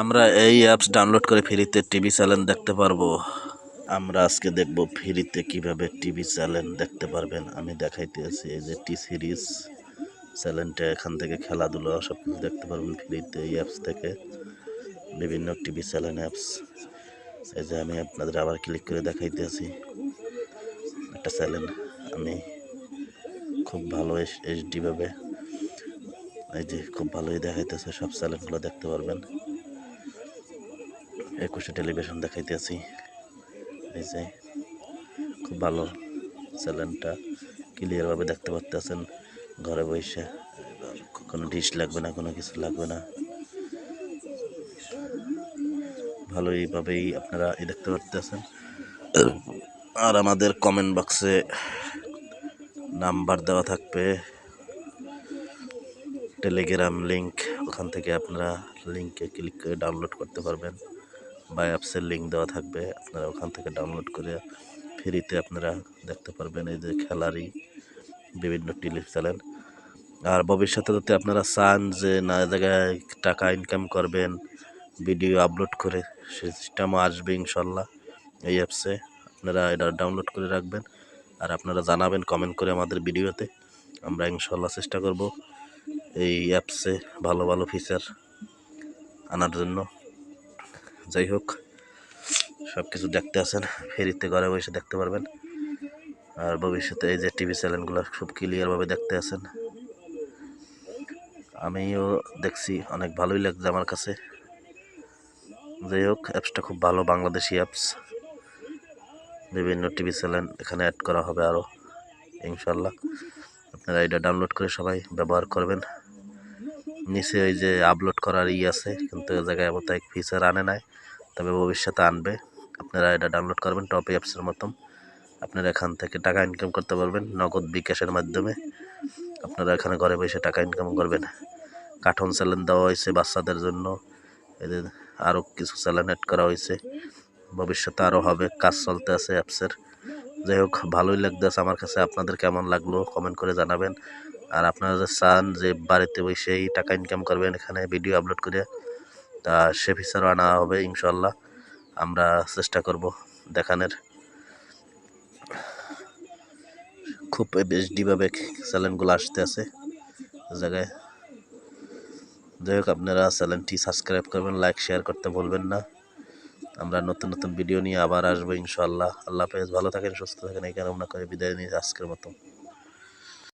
আমরা এই apps download করে ফ্রিতে টিভি চ্যানেল দেখতে পারব। আমরা আজকে দেখব ফ্রিতে কীভাবে টিভি চ্যানেল দেখতে পারবেন। আমি দেখাইতে আছি এই যে টি সিরিজ চ্যানেলটা এখান থেকে খেলাধুলা সব কিছু দেখতে পারবেন ফ্রিতে এই অ্যাপস থেকে। বিভিন্ন টিভি চ্যানেল অ্যাপস এই যে আমি আপনাদের আবার ক্লিক করে দেখাইতে আছি একটা চ্যানেল আমি খুব ভালো এইচডি ভাবে, এই যে খুব ভালোই দেখাইতেছে, সব চ্যানেলগুলো দেখতে পারবেন। একুশে টেলিভিশন দেখাইতেছি। এই যে, খুব ভালো চ্যানেলটা। ক্লিয়ারভাবে দেখতে পারতেছেন, ঘরে বসে। কোনো ডিশ লাগবে না, কোনো কিছু লাগবে না। ভালো এইভাবেই আপনারা এই দেখতে পারতেছেন। আর আমাদের কমেন্ট বক্সে নাম্বার দেওয়া থাকবে। টেলিগ্রাম লিংক ওখান থেকে আপনারা লিংকে ক্লিক করে ডাউনলোড করতে পারবেন। বা অ্যাপসের লিঙ্ক দেওয়া থাকবে। আপনারা ওখান থেকে ডাউনলোড করে ফ্রিতে আপনারা দেখতে পারবেন এই যে খেলারই বিভিন্ন টিভি চ্যানেল আর ভবিষ্যতে যদি আপনারা চান যে না জায়গায় টাকা ইনকাম করবেন ভিডিও আপলোড করে সে সিস্টেমও আসবে ইনশাল্লাহ এই অ্যাপসে আপনারা এটা ডাউনলোড করে রাখবেন। আর আপনারা জানাবেন কমেন্ট করে আমাদের ভিডিওতে আমরা ইনশাল্লাহ চেষ্টা করব এই অ্যাপসে ভালো ভালো ফিচার আনার জন্য। যাই হোক সব কিছু দেখতে আসেন ফেরিতে ঘরে বসে দেখতে পারবেন। আর ভবিষ্যতে এই যে টিভি চ্যানেলগুলো খুব ক্লিয়ারভাবে দেখতে আসেন আমিও দেখছি, অনেক ভালোই লাগছে আমার কাছে। যাই হোক অ্যাপসটা খুব ভালো, বাংলাদেশি অ্যাপস বিভিন্ন টিভি চ্যানেল এখানে অ্যাড করা হবে আরও ইনশাল্লাহ আপনারা এটা ডাউনলোড করে সবাই ব্যবহার করবেন। নিচে ওই যে আপলোড করার ই আছে কিন্তু এ জায়গায় মতো এক ফিচার আনে নাই, তবে ভবিষ্যতে আনবে। আপনারা এটা ডাউনলোড করবেন টপ অ্যাপসের মতন। আপনারা এখান থেকে টাকা ইনকাম করতে পারবেন, নগদ বিকাশের মাধ্যমে। আপনারা এখানে ঘরে বসে টাকা ইনকাম করবেন। কার্টুন চ্যানেল দেওয়া হয়েছে বাচ্চাদের জন্য, এদের আরও কিছু চ্যানেল অ্যাড করা হয়েছে। ভবিষ্যতে আরও হবে, কাজ চলতে আছে অ্যাপসের যাই হোক, ভালোই লাগতেছে আমার কাছে। আপনাদের কেমন লাগল? কমেন্ট করে জানাবেন। আর আপনারা যে চান যে বাড়িতে বসেই টাকা ইনকাম করবেন, এখানে ভিডিও আপলোড করে, তা সে ফিচারও আনা হবে ইনশাল্লাহ আমরা চেষ্টা করব দেখানোর। খুব এইচডিভাবে চ্যানেলগুলো আসতে আছে জায়গায়। যাই হোক, আপনারা চ্যানেলটি সাবস্ক্রাইব করবেন লাইক শেয়ার করতে ভুলবেন না। আমরা নতুন নতুন ভিডিও নিয়ে আবার আসব ইনশাল্লাহ আল্লাহ হাফেজ, ভালো থাকেন, সুস্থ থাকেন, এই কারণে করে বিদায় নিয়ে আজকের মতো।